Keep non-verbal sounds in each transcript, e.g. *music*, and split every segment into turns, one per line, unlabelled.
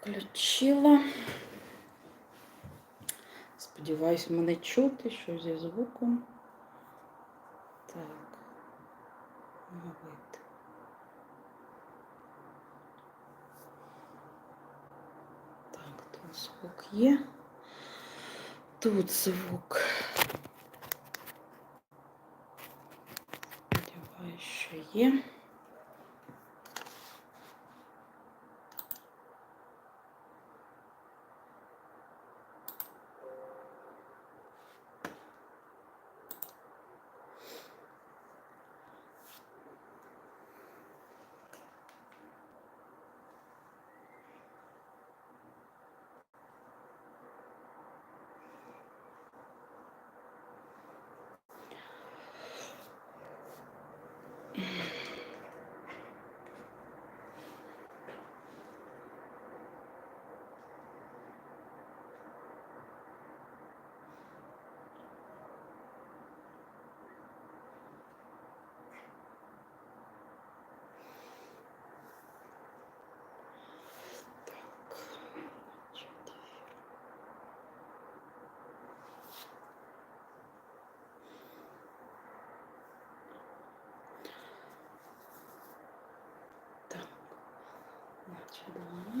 Включила. Сподіваюсь, мене чути, що зі звуком. Так. Мовити. Так, тут звук є. Тут звук. Сподіваюсь, що є.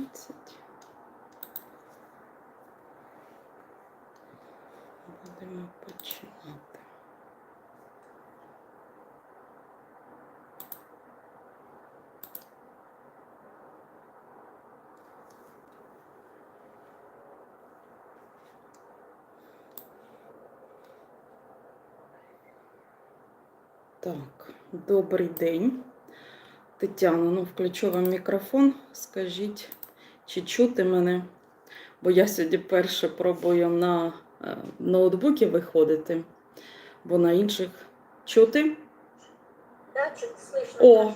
12. Будемо починати. Так, добрий день. Тетяна, ну включу вам мікрофон. Скажіть, чи чути мене? Бо я сьогодні перше пробую на е, ноутбуки виходити, бо на інших чути? О.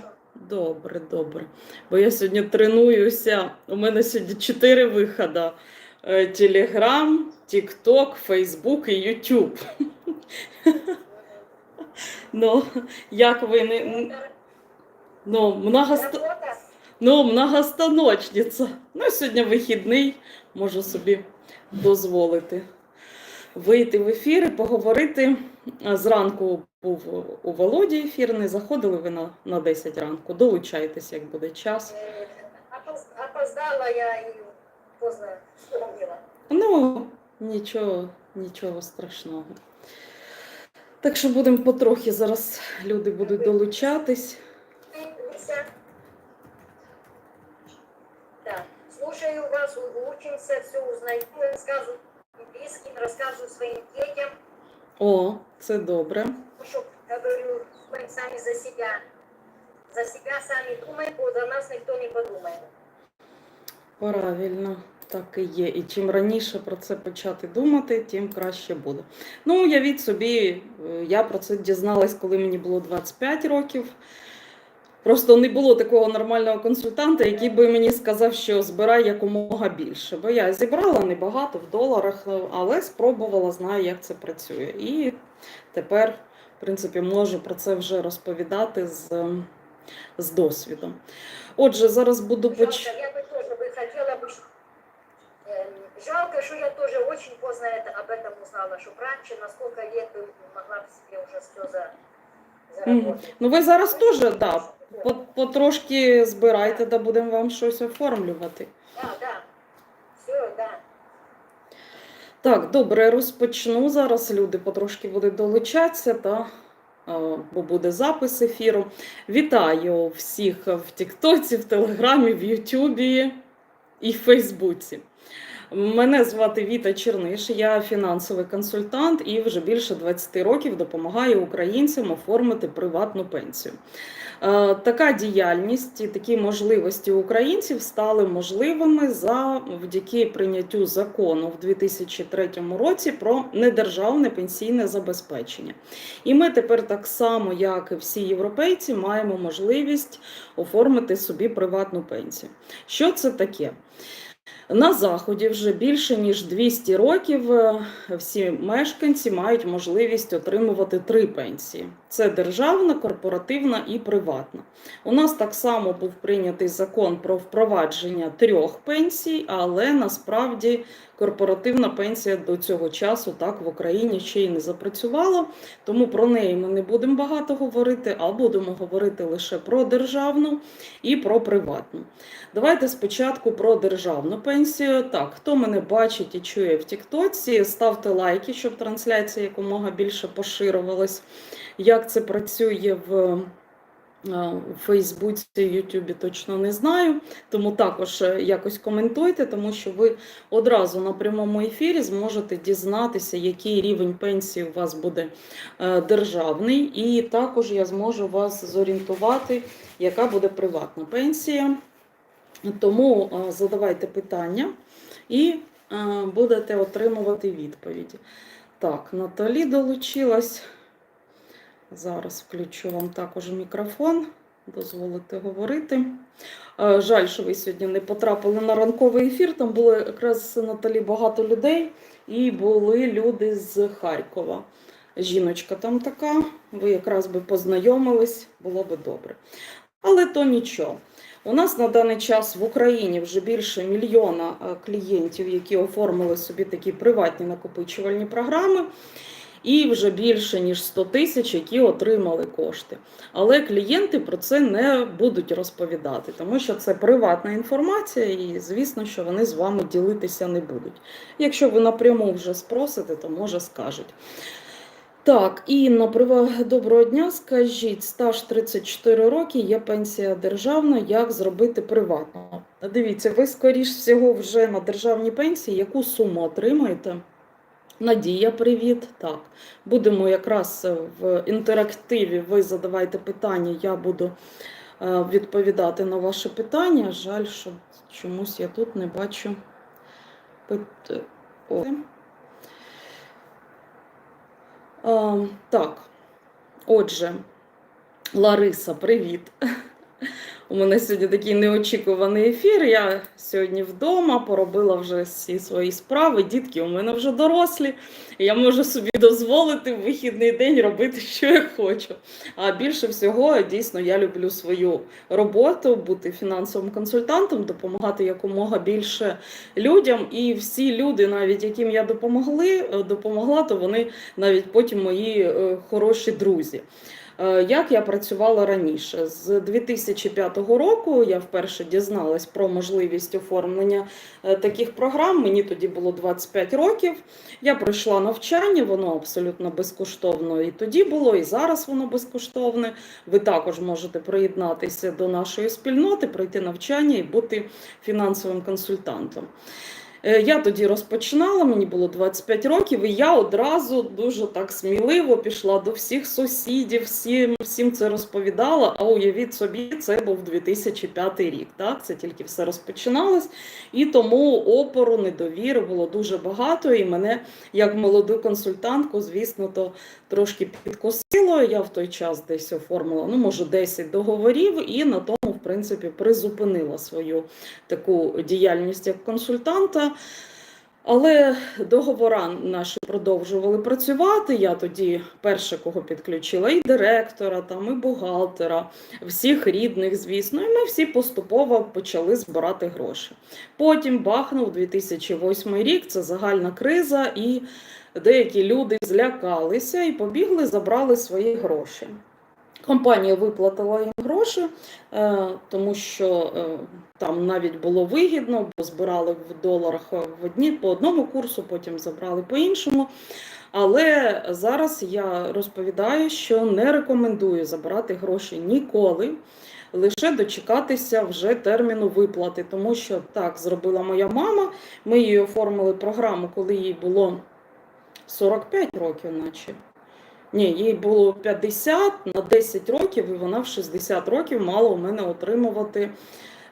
Добре, добре. Бо я сьогодні тренуюся. У мене сьогодні чотири виходи: Телеграм, Тікток, Фейсбук і Ютуб. *laughs* Ну, як ви не. Ну, многоста...
Работа?
Ну, многостаночниця. Ну, сьогодні вихідний, можу собі дозволити вийти в ефір і поговорити. Зранку був у Володі ефір, не заходили ви на, на 10 ранку. Долучайтесь, як буде час.
Опоз- Опоздала я и поздно вспомнила.
Ну, нічого, нічого страшного. Так що будемо потрохи зараз люди будуть долучатись.
Слушаю вас, у- учимся, все узнаю, рассказываю близким, рассказываю своим детям,
О, це добре.
что, говорю, мы сами за себя. За себя сами думаем, бо за нас никто не подумает.
Правильно, так і є. І чим раніше про це почати думати, тим краще буде. Ну, уявіть собі, е, я про це дізналась, коли мені було 25 років. Просто не було такого нормального консультанта, який би мені сказав, що збирай якомога більше. Бо я зібрала небагато в доларах, е, але спробувала, знаю, як це працює. І тепер, в принципі, можу про це вже розповідати з, ем, з досвідом. Отже, зараз буду
Жалко,
поч...
я бы тоже бы хотела бы... эм, Жалко, что я тоже очень поздно это, об этом узнала, что раньше на сколько лет бы могла бы себе уже все за, заработать.
Ну ви зараз теж да, по- потрошки збирайте, да будемо вам щось оформлювати.
Все.
Так, добре, розпочну. Зараз люди потрошки будуть долучатися, та, бо буде запис ефіру. Вітаю всіх в Тіктоці, в Телеграмі, в Ютубі і в Фейсбуці. Мене звати Віта Черниш, я фінансовий консультант і вже більше 20 років допомагаю українцям оформити приватну пенсію. Е, Така діяльність і такі можливості українців стали можливими завдяки прийняттю закону в 2003 році про недержавне пенсійне забезпечення. І ми тепер так само, як і всі європейці, маємо можливість оформити собі приватну пенсію. Що це таке? На заході вже більше ніж 200 років е, всі мешканці мають можливість отримувати три пенсії. Це державна, корпоративна і приватна. У нас так само був прийнятий закон про впровадження трьох пенсій, але насправді корпоративна пенсія до цього часу так в Україні ще й не запрацювала. Тому про неї ми не будемо багато говорити, а будемо говорити лише про державну і про приватну. Давайте спочатку про державну пенсію. Так, хто мене бачить і чує в Тіктоці, ставте лайки, щоб трансляція якомога більше поширювалась. Як це працює в е, Фейсбуці, Ютубі точно не знаю. Тому також е, якось коментуйте, тому що ви одразу на прямому ефірі зможете дізнатися, який рівень пенсії у вас буде е, державний, і також я зможу вас зорієнтувати, яка буде приватна пенсія. Тому задавайте питання і будете отримувати відповіді. Так, Наталі долучилась. Зараз включу вам також мікрофон, дозволите говорити. Е, Жаль, що ви сьогодні не потрапили на ранковий ефір. Там було якраз Наталі багато людей, і були люди з Харкова. Жіночка там така, ви якраз би познайомились, було би добре. Але то нічого. У нас на даний час в Україні вже більше мільйона е, клієнтів, які оформили собі такі приватні накопичувальні програми, і вже більше ніж 100 тисяч, які отримали кошти. Але клієнти про це не будуть розповідати, тому що це приватна інформація, і звісно, що вони з вами ділитися не будуть. Якщо ви напряму вже спросите, то може скажуть. Так, Інна, прива- доброго дня. Скажіть, стаж 34 роки, є пенсія державна, як зробити приватно? Дивіться, ви, скоріш всього, вже на державній пенсії, яку суму отримаєте? Надія, привіт. Так, будемо якраз е, в інтерактиві. Ви задавайте питання, я буду е, відповідати на ваше питання. Жаль, що чомусь я тут не бачу. пит- О. Е, Так, отже, Лариса, привіт. У мене сьогодні такий неочікуваний ефір. Я сьогодні вдома поробила вже всі свої справи. Дітки у мене вже дорослі. Я можу собі дозволити в вихідний день робити, що я хочу. А більше всього, дійсно, я люблю свою роботу, бути фінансовим консультантом, допомагати якомога більше людям. І всі люди, навіть яким я допомогли, допомогла, то вони навіть потім мої е, хороші друзі. Е, Як я працювала раніше? З 2005 року я вперше дізналась про можливість оформлення е, таких програм. Мені тоді було 25 років. Я пройшла навчання, воно абсолютно безкоштовно і тоді було, і зараз воно безкоштовне. Ви також можете приєднатися до нашої спільноти, пройти навчання і бути фінансовим консультантом. Е, Я тоді розпочинала, мені було 25 років, і я одразу дуже так сміливо пішла до всіх сусідів, всім, всім це розповідала. А уявіть собі, це був 2005 рік. Так? Це тільки все розпочиналось. І тому опору, недовіри було дуже багато. І мене, як молоду консультантку, звісно, то трошки підкосило. Я в той час десь оформила, ну, може, 10 договорів, і на тому, принципі, призупинила свою таку діяльність як консультанта. Але договори наші продовжували працювати. Я тоді перше, кого підключила, і директора, там, і бухгалтера, всіх рідних, звісно, і ми всі поступово почали збирати гроші. Потім бахнув 2008 рік, це загальна криза, і деякі люди злякалися і побігли, забрали свої гроші. Компанія виплатила їм гроші, е, тому що е, там навіть було вигідно, бо збирали в доларах в одні по одному курсу, потім забрали по іншому. Але зараз я розповідаю, що не рекомендую забирати гроші ніколи, лише дочекатися вже терміну виплати, тому що так зробила моя мама. Ми їй оформили програму, коли їй було 45 років, наче. Ні, їй було 50 на 10 років, і вона в 60 років мала у мене отримувати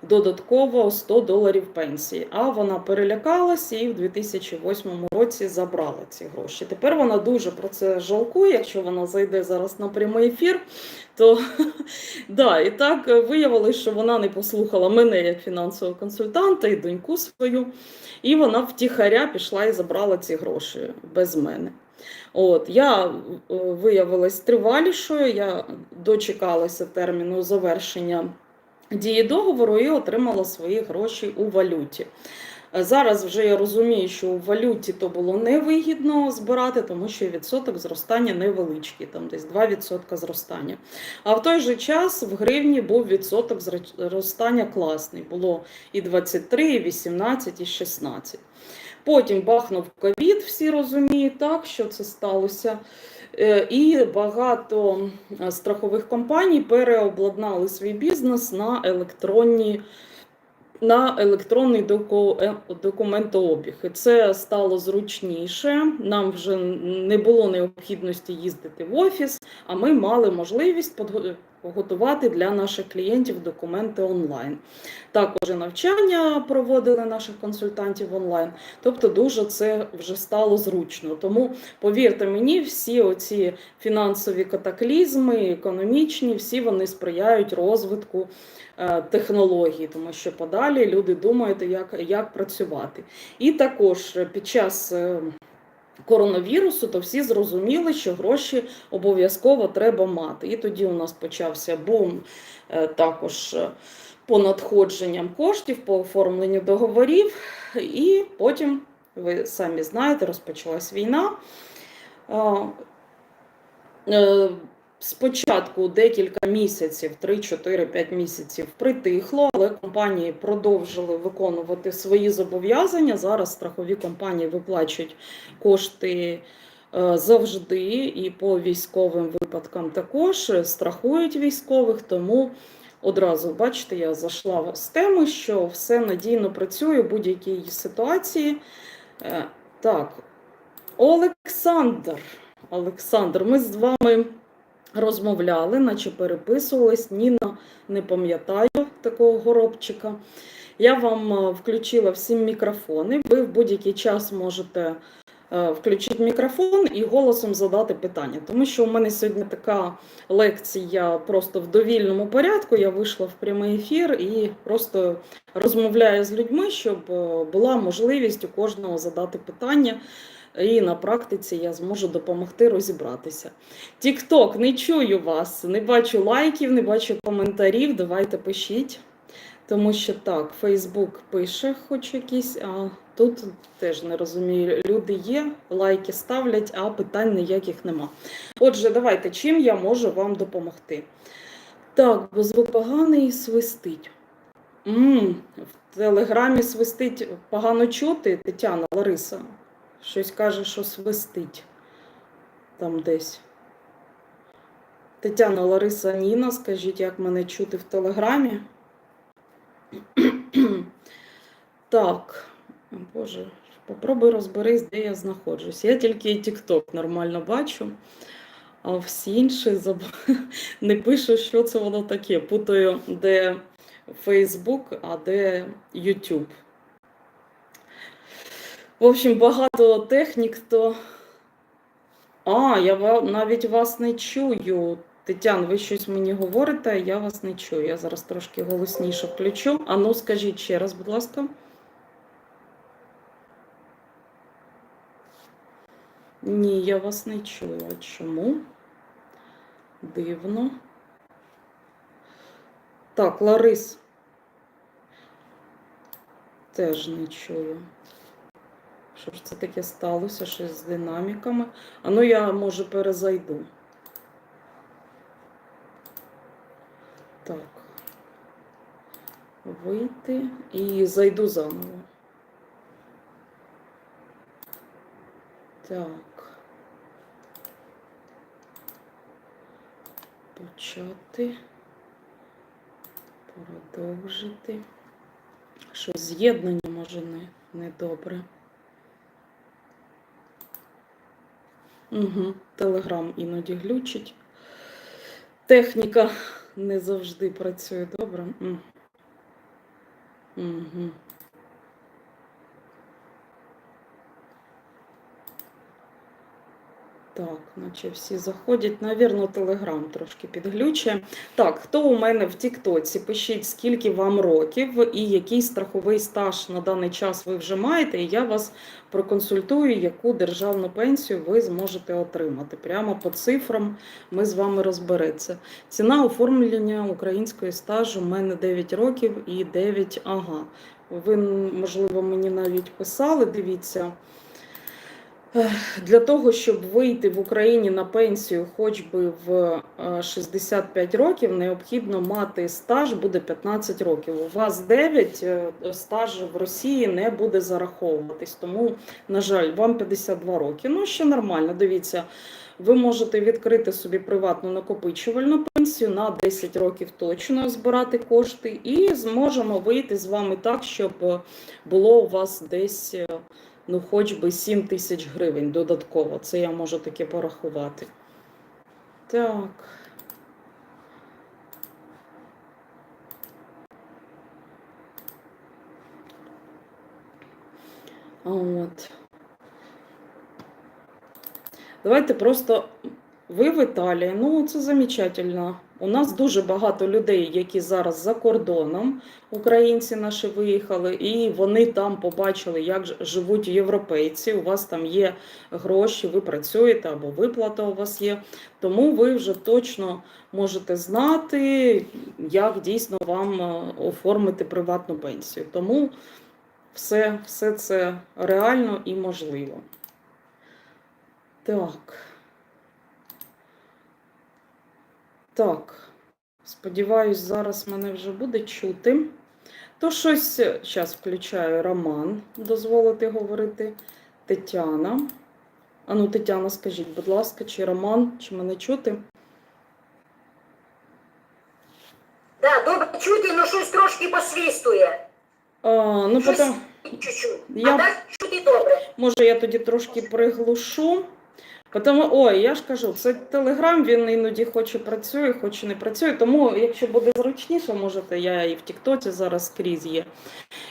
додатково 100 доларів пенсії. А вона перелякалася і в 2008 році забрала ці гроші. Тепер вона дуже про це жалкує. Якщо вона зайде зараз на прямий ефір, то *laughs* да, і так виявилось, що вона не послухала мене як фінансового консультанта і доньку свою. І вона втіхаря пішла і забрала ці гроші без мене. От, я е, виявилась тривалішою, я дочекалася терміну завершення дії договору і отримала свої гроші у валюті. Е, Зараз вже я розумію, що у валюті то було невигідно збирати, тому що відсоток зростання невеличкий, там десь 2% зростання. А в той же час в гривні був відсоток зростання класний. Було і 23, і 18, і 16. Потім бахнув ковід, всі розуміють, так, що це сталося. Е, І багато е, страхових компаній переобладнали свій бізнес на електронні. На електронний е, документообіг. І це стало зручніше. Нам вже не було необхідності їздити в офіс, а ми мали можливість готувати для наших клієнтів документи онлайн. Також навчання проводили наших консультантів онлайн. Тобто, дуже це вже стало зручно. Тому повірте мені, всі оці фінансові катаклізми, економічні, всі вони сприяють розвитку е, технологій, тому що подалі люди думають, як, як працювати. І також е, під час. Е, Коронавірусу, то всі зрозуміли, що гроші обов'язково треба мати. І тоді у нас почався бум е, також е, по надходженням коштів, по оформленню договорів, і потім, ви самі знаєте, розпочалась війна. Спочатку декілька місяців, 3-4-5 місяців притихло, але компанії продовжили виконувати свої зобов'язання. Зараз страхові компанії виплачують кошти е, завжди і по військовим випадкам також страхують військових, тому Одразу, бачите, я зайшла з теми, що все надійно працює в будь-якій ситуації. Е, Так, Олександр. Олександр, ми з вами розмовляли, наче переписувались. Ніна не пам'ятаю такого горобчика. Я вам е, включила всі мікрофони. Ви в будь-який час можете е, включити мікрофон і голосом задати питання. Тому що у мене сьогодні така лекція просто в довільному порядку. Я вийшла в прямий ефір і просто розмовляю з людьми, щоб е, була можливість у кожного задати питання. І на практиці я зможу допомогти розібратися. Тікток, не чую вас, не бачу лайків, не бачу коментарів. Давайте пишіть. Тому що так, Фейсбук пише хоч якісь, а тут теж не розумію. Люди є, лайки ставлять, а питань ніяких нема. Отже, давайте, чим я можу вам допомогти? Так, бо звук поганий свистить. м в телеграмі свистить погано чути, Тетяна Лариса. Щось каже, що свистить там десь. Тетяна Лариса Ніна, скажіть, як мене чути в телеграмі? *clears throat* Так, Боже, попробуй розберись, де я знаходжусь. Я тільки TikTok нормально бачу, а всі інші заб... *laughs* не пишу, що це воно таке. Путаю, де Facebook, а де YouTube. В общем, багато технік, то. А, я навіть вас не чую. Тетян, ви щось мені говорите, я вас не чую. Я зараз трошки голосніше включу. А ну, скажіть ще раз, будь ласка. Ні, я вас не чую. А чому? Дивно. Так, Ларис. Теж не чую. Що ж це таке сталося? Щось з динаміками. А ну я, може, перезайду. Так. Вийти і зайду заново. Так. Почати. Продовжити. Щось з'єднання може не, не добре. Угу. Телеграм іноді глючить. Техніка не завжди працює добре. Угу. Так, наче всі заходять. Навірно, Телеграм трошки підглючує. Так, хто у мене в Тіктоці? Пишіть, скільки вам років і який страховий стаж на даний час ви вже маєте, і я вас проконсультую, яку державну пенсію ви зможете отримати. Прямо по цифрам ми з вами розбереться. Ціна оформлення української стажу у мене 9 років і 9 ага. Ви, можливо, мені навіть писали, дивіться. Для того, щоб вийти в Україні на пенсію хоч би в е, 65 років, необхідно мати стаж буде 15 років. У вас 9, е, стаж в Росії не буде зараховуватись. Тому, на жаль, вам 52 роки. Ну, ще нормально. Дивіться, ви можете відкрити собі приватну накопичувальну пенсію на 10 років точно збирати кошти, і зможемо вийти з вами так, щоб е, було у вас десь. Ну, хоч би 7 тисяч гривень додатково. Це я можу таке порахувати. Так. От. Давайте просто ви в Італії. Ну, це замечательно. У нас дуже багато людей, які зараз за кордоном, українці наші виїхали, і вони там побачили, як живуть європейці. У вас там є гроші, ви працюєте або виплата у вас є. Тому ви вже точно можете знати, як дійсно вам е, оформити приватну пенсію. Тому все, все це реально і можливо. Так. Так. Сподіваюсь, зараз мене вже буде чути. То щось зараз включаю Роман, дозволити говорити. Тетяна. Ану, Тетяна, скажіть, будь ласка, чи Роман, чи мене чути?
Да, добре чути, ну щось трошки посвістує.
А, ну,
Щось
потім,
чуть-чуть.
Я-
А так чути добре.
може, я тоді трошки приглушу. Тому, ой, я ж кажу, це Телеграм, він іноді хоч і працює, хоч і не працює. Тому, якщо буде зручніше, можете, я і в Тіктоці зараз скрізь є.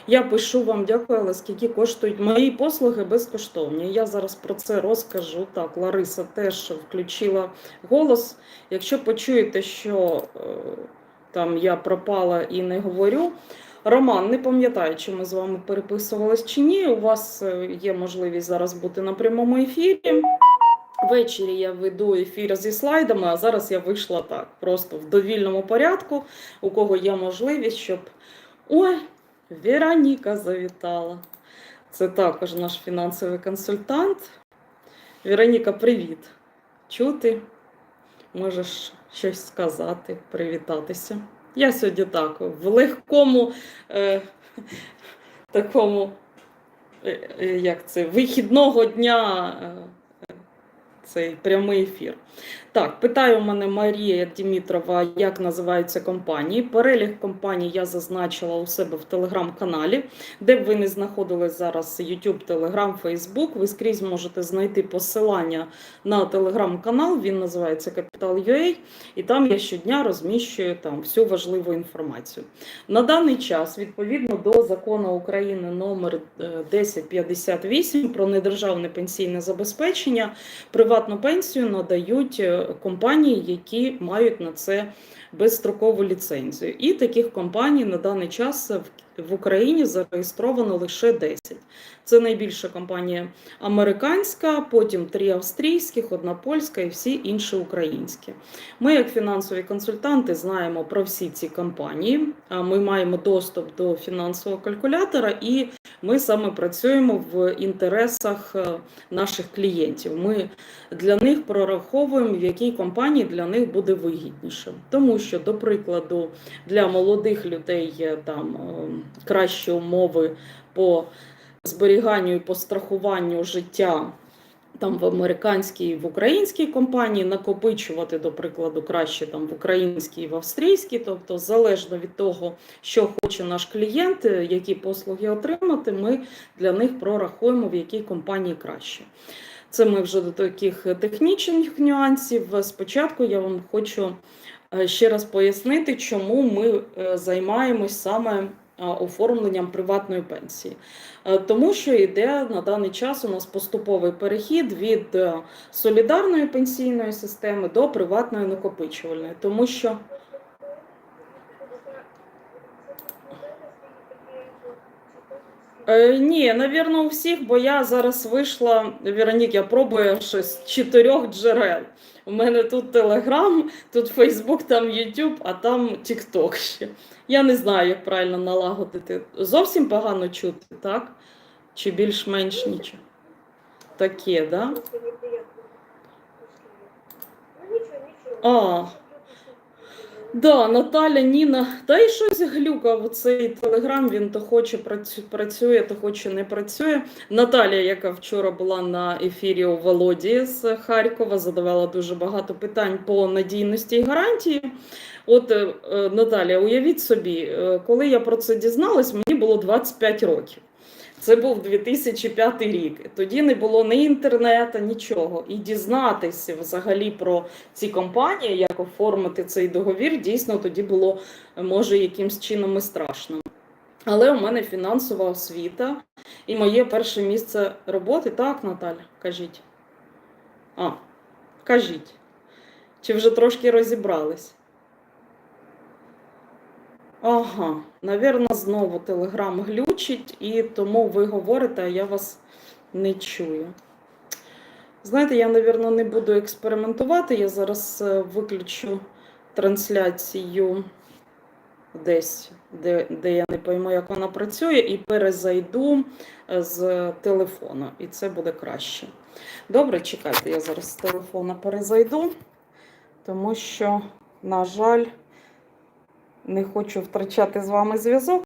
Я пишу вам, дякую, але скільки коштують мої послуги безкоштовні. Я зараз про це розкажу. Так, Лариса теж включила голос. Якщо почуєте, що е, там я пропала і не говорю. Роман, не пам'ятаю, чи ми з вами переписувались чи ні. У вас е, є можливість зараз бути на прямому ефірі. Ввечері я веду ефір зі слайдами, а зараз я вийшла так, просто в довільному порядку, у кого є можливість, щоб. Ой, Вероніка завітала. Це також наш фінансовий консультант. Вероніка, привіт. Чути? Можеш щось сказати, привітатися. Я сьогодні так, в легкому е, такому, е, е, як це, вихідного дня. Е, цей прямий ефір. Так, питає у мене Марія Дімітрова, як називаються компанії. Перелік компаній я зазначила у себе в телеграм-каналі, де б ви не знаходили зараз YouTube, Telegram, Facebook. Ви скрізь можете знайти посилання на телеграм-канал. Він називається Capital.ua, і там я щодня розміщую там всю важливу інформацію. На даний час, відповідно до закону України номер е, 1058 про недержавне пенсійне забезпечення, приватну пенсію надають е, компанії, які мають на це безстрокову ліцензію. І таких компаній на даний час в- Україні зареєстровано лише 10. Це найбільша компанія американська, потім три австрійських, одна польська і всі інші українські. Ми, як фінансові консультанти, знаємо про всі ці компанії. Ми маємо доступ до фінансового калькулятора, і ми саме працюємо в інтересах е, наших клієнтів. Ми для них прораховуємо, в якій компанії для них буде вигідніше. Тому що, до прикладу, для молодих людей є там е, кращі умови по зберіганню і по страхуванню життя. Там в американській і в українській компанії накопичувати, до прикладу, краще там в українській і в австрійській, тобто залежно від того, що хоче наш клієнт, е, які послуги отримати, ми для них прорахуємо, в якій компанії краще. Це ми вже до таких технічних нюансів. Спочатку я вам хочу е, ще раз пояснити, чому ми е, займаємось саме оформленням приватної пенсії. Е, Тому що йде на даний час у нас поступовий перехід від е, солідарної пенсійної системи до приватної накопичувальної, тому що Е, ні, навірно, у всіх, бо я зараз вийшла, Веронік, я пробую щось з чотирьох джерел. У мене тут Телеграм, тут Фейсбук, там Ютуб, а там Тікток ще. Я не знаю, як правильно налагодити. Зовсім погано чути, так? Чи більш-менш нічого? Таке, да? А. Да, Наталя, Ніна, та й щось глюкав цей телеграм. Він то хоче працю- працює, то хоче не працює. Наталя, яка вчора була на ефірі у Володі з Харкова, задавала дуже багато питань по надійності і гарантії. От е, е, Наталя, уявіть собі, е, коли я про це дізналась, мені було 25 років. Це був 2005 рік. Тоді не було ні інтернету, нічого. І дізнатися взагалі про ці компанії, як оформити цей договір, дійсно тоді було може якимсь чином і страшно. Але у мене фінансова освіта і моє перше місце роботи. Так, Наталя, кажіть. А, кажіть. Чи вже трошки розібрались? Ага, навірно, знову телеграм глючить, і тому ви говорите, а я вас не чую. Знаєте, я, навірно, не буду експериментувати. Я зараз е, виключу трансляцію десь, де, де я не пойму, як вона працює, і перезайду е, з телефона. І це буде краще. Добре, чекайте, я зараз з телефона перезайду, тому що, на жаль, не хочу втрачати з вами зв'язок.